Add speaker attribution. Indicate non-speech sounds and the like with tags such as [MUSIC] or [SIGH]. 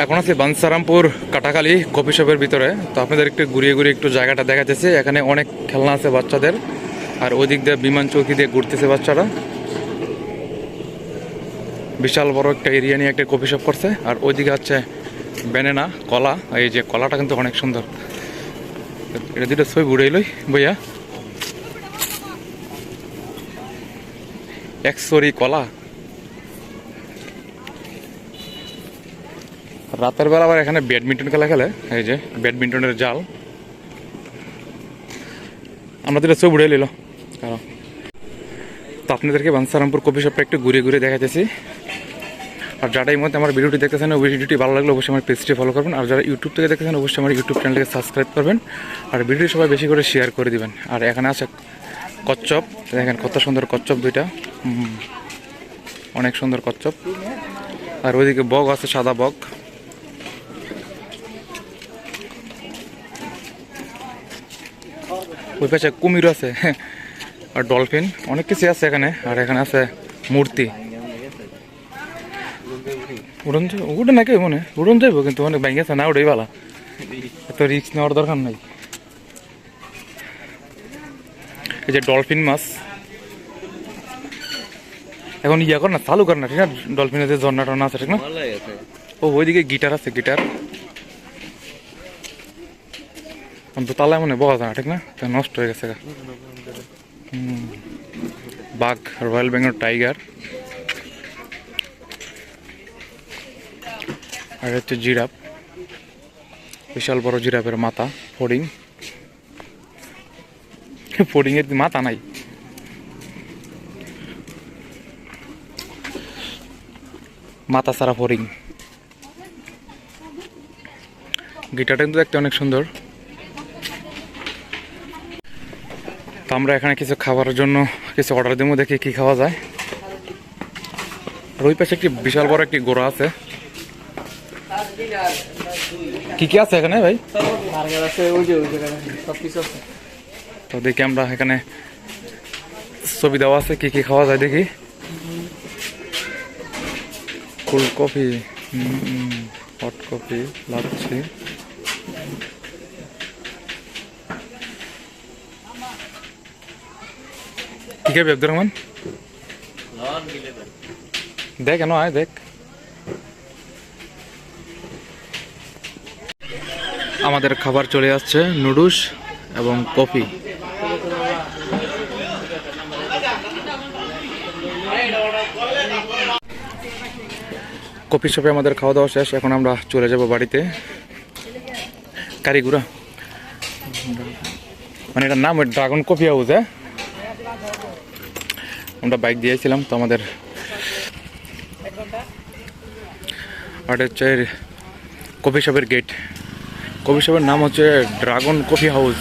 Speaker 1: এখন আছে বানসারামপুর কাটাখালী কফি শপের ভিতরে। তো আপনাদের একটু ঘুরিয়ে ঘুরিয়ে একটু জায়গাটা দেখাতেছে। এখানে অনেক খেলনা আছে বাচ্চাদের। আর ওই দিক দিয়ে বিমান চৌকি দিয়ে ঘুরতেছে বাচ্চারা। বিশাল বড় একটা এরিয়া নিয়ে একটা কফি শপ করছে। আর ওইদিকে হচ্ছে ব্যানেনা, কলা। এই যে কলাটা কিন্তু অনেক সুন্দর। এটা দুটো ছবি ঘুরে এলোই বইয়া। একশোরি কলা। রাতের বেলা আবার এখানে ব্যাডমিন্টন খেলা খেলে, এই যে ব্যাডমিন্টনের জাল। আমরা দুটো ছবি ঘুরে নিল। কারণ তো আপনাদেরকে বানসারামপুর কফি শপটা একটু ঘুরে ঘুরে দেখাতেছি আর যারা এই মধ্যে আমার ভিডিওটি দেখতেছেন, ওই ভিডিওটি ভালো লাগলে অবশ্যই আমার পেজটি ফলো করবেন। আর যারা ইউটিউব থেকে দেখতেছেন, অবশ্যই আমার ইউটিউব চ্যানেলকে সাবস্ক্রাইব করবেন। আর ভিডিওটি সবাই বেশি করে শেয়ার করে দিবেন। আর এখানে আছে কচ্চপ দেখেন কত সুন্দর কচ্চপ দুইটা। অনেক সুন্দর কচ্চপ আর ওইদিকে বগ আছে, সাদা বগ ওই পাশে কুমির আছে [LAUGHS] আর ডলফিন অনেক কিছু আছে এখানে আর এখানে আছে মূর্তি। উড়ন উঠে নাকি মনে? উড়ন যাইবো কিন্তু অনেক ব্যাঙ্ক আছে না ওটাই ভালো এত রিস্ক নেওয়ার দরকার নাই। এই যে ডলফিন মাছ। এখন ইয়া কর না চালু কর না ঠিক না ডলফিনের যে ঝর্ণা টর্না আছে ঠিক না? ও ওইদিকে গিটার আছে গিটার। দোতলায় মনে বলা যায় না ঠিক না নষ্ট হয়ে গেছে বাঘ রয়্যাল বেঙ্গল টাইগার আর হচ্ছে জিরাফ বিশাল বড় জিরাফের মাথা ফড়িং এর মাথা নাই মাথা সারা ফড়িং গিটারটা কিন্তু দেখতে অনেক সুন্দর তো আমরা এখানে কিছু খাবারের জন্য কিছু অর্ডার দেবো দেখি কি খাওয়া যায়। আর ওই পাশে একটি বিশাল বড় একটি গোড়া আছে। কি কি আছে এখানে ভাই? তো দেখি আমরা এখানে ছবি দেওয়া আছে কি কি খাওয়া যায় দেখি। ফুল কফি হট কফি লাচ্ছি। কি খাবি আব্দুর রহমান দেখ কেন আয় দেখ। আমাদের খাবার চলে আসছে নুডলস এবং কফি। কফি শপে আমাদের খাওয়া দাওয়া শেষ এখন আমরা চলে যাব বাড়িতে। কারিগুড়া মানে এটার নাম ড্রাগন কফি হাউস হ্যাঁ? আমরা বাইক দিয়েছিলাম, তো আমাদের হচ্ছে কফি শপের গেট কফি শপের নাম হচ্ছে ড্রাগন কফি হাউস।